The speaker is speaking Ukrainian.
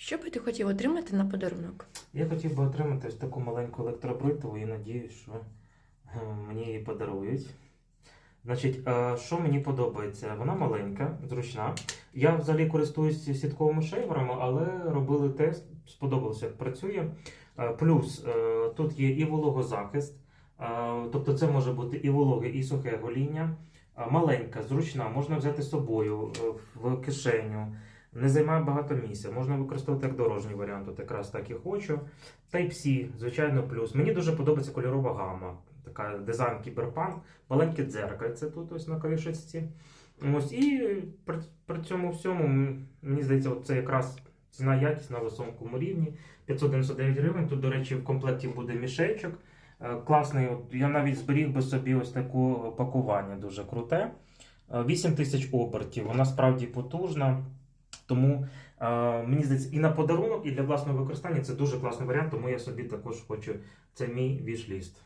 Що би ти хотів отримати на подарунок? Я хотів би отримати ось таку маленьку електробритву і надіюсь, що е, мені її подарують. Значить, що мені подобається? Вона маленька, зручна. Я взагалі користуюся сітковими шейверами, але робили тест, сподобалося, як працює. Е, Плюс е, тут є і вологозахист, тобто це може бути і вологе, і сухе гоління. Маленька, зручна, можна взяти з собою в кишеню. Не займає багато місця. Можна використовувати як дорожній варіант, от якраз так і хочу. Type-C, звичайно, плюс. Мені дуже подобається кольорова гама. Така дизайн кіберпанк, маленьке дзеркальце тут ось на кришечці. Ось і при, при цьому всьому, мені здається, це якраз ціна якість на високому рівні. 599 гривень. Тут, до речі, в комплекті буде мішечок. Е, Класний, от, я навіть зберіг би собі ось таке пакування дуже круте. Е, 8 тисяч обертів, вона справді потужна. Тому е, мені здається, і на подарунок, і для власного використання це дуже класний варіант, тому я собі також хочу. Це мій вішліст.